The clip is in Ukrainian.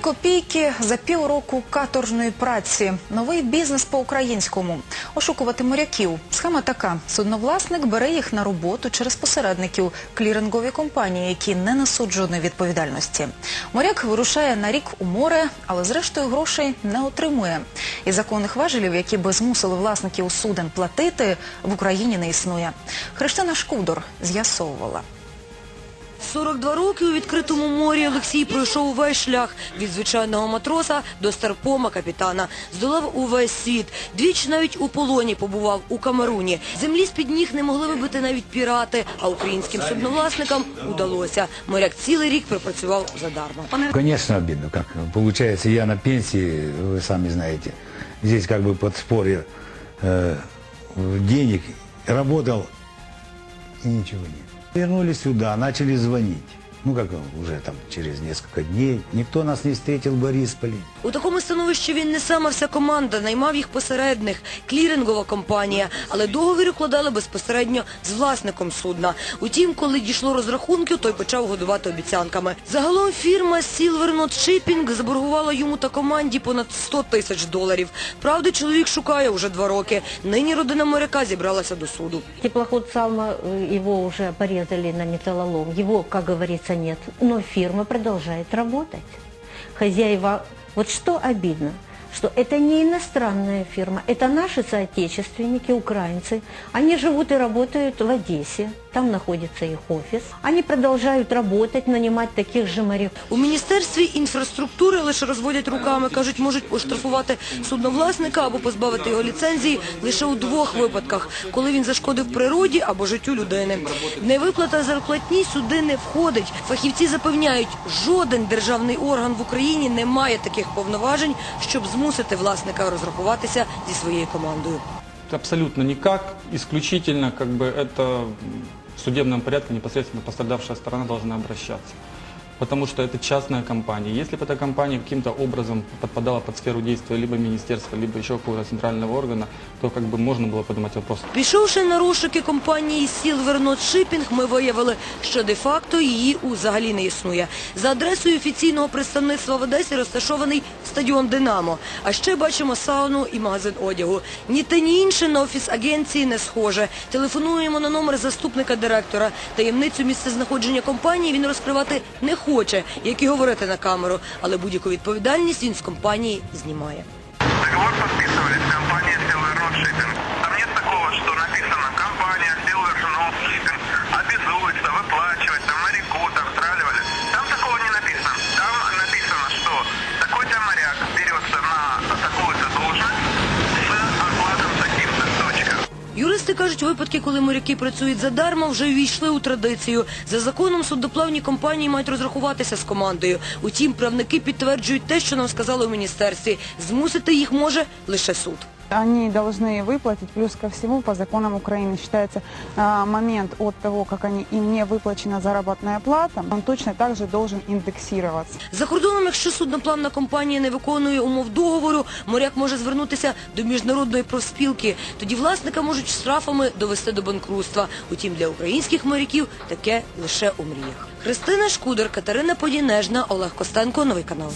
копійки за півроку каторжної праці. Новий бізнес по-українському. Ошукувати моряків. Схема така. Судновласник бере їх на роботу через посередників, клірингові компанії, які не несуть жодної відповідальності. Моряк вирушає на рік у море, але зрештою грошей не отримує. І законних важелів, які би змусили власників суден платити, в Україні не існує. Христина Шкудор з'ясовувала. 42 роки у відкритому морі Олексій пройшов увесь шлях від звичайного матроса до старпома капітана. Здолав увесь світ. Двічі навіть у полоні побував у Камеруні. Землі з-під ніг не могли вибити навіть пірати, а українським судновласникам удалося. Моряк цілий рік пропрацював задарма. Конечно, обидно. Как получается, я на пенсии, вы сами знаете, здесь как бы подспорье э, денег, работал и ничего нет. Вернулись сюда, начали звонить. Ну, как уже там через несколько дней. Никто нас не встретил в Борисполе. У такому становищі він не сама вся команда, наймав їх посередних, клірингова компанія, але договір укладали безпосередньо з власником судна. Утім, коли дійшло розрахунків, той почав годувати обіцянками. Загалом фірма Silver Knot Shipping заборгувала йому та команді понад 100 тисяч доларів. Правда, чоловік шукає уже два роки. Нині родина моряка зібралася до суду. Теплоход Салма, э, его уже порезали на металлолом, его, как говорится, нет. Но фирма продолжает работать. Хозяева, вот что обидно, что это не иностранная фирма, это наши соотечественники, украинцы. Они живут и работают в Одессе, там находится их офис. Они продолжают работать, нанимать таких же моряков. У міністерстві інфраструктури лише розводять руками, кажуть, можуть оштрафувати судновласника або позбавити його ліцензії лише у двох випадках, коли він зашкодив природі або життю людини. Невиплата зарплатні сюди не входить. Фахівці запевняють, жоден державний орган в Україні не має таких повноважень, щоб змусити власника розрахуватися зі своєю командою. Абсолютно ніяк, Исключительно бы это в судебном порядке непосредственно пострадавшая сторона должна обращаться Потому что это частная компания. Если бы эта компания каким-то образом подпадала под сферу действия либо министерства, либо еще какого-то центрального органа, то как бы можно было поднимать вопрос. Пішовши на розшуки компанії Silver Knot Shipping, ми виявили, що де-факто її взагалі не існує. За адресою офіційного представництва в Одесі розташований стадіон «Динамо». А ще бачимо сауну і магазин одягу. Ні те, ні інше на офіс агенції не схоже. Телефонуємо на номер заступника директора. Таємницю місцезнаходження компанії він розкривати не хоче, як і говорити на камеру. Але будь-яку відповідальність він з компанії знімає. Договор підписували з компанією Road Юристи кажуть, випадки, коли моряки працюють задарма, вже війшли у традицію. За законом судоплавні компанії мають розрахуватися з командою. Утім, правники підтверджують те, що нам сказали у міністерстві. Змусити їх може лише суд Они должны выплатить, плюс ко всему, по законам Украины считается а, момент от того, как они, им не выплачена заработная плата, он точно так же должен индексироваться. За кордоном, якщо судноплавна компанія не виконує умов договору, моряк може звернутися до міжнародної профспілки. Тоді власника можуть штрафами довести до банкрутства. Утім, для українських моряків таке лише у мріях. Христина Шкудер, Катерина Подінежна, Олег Костенко, Новий канал.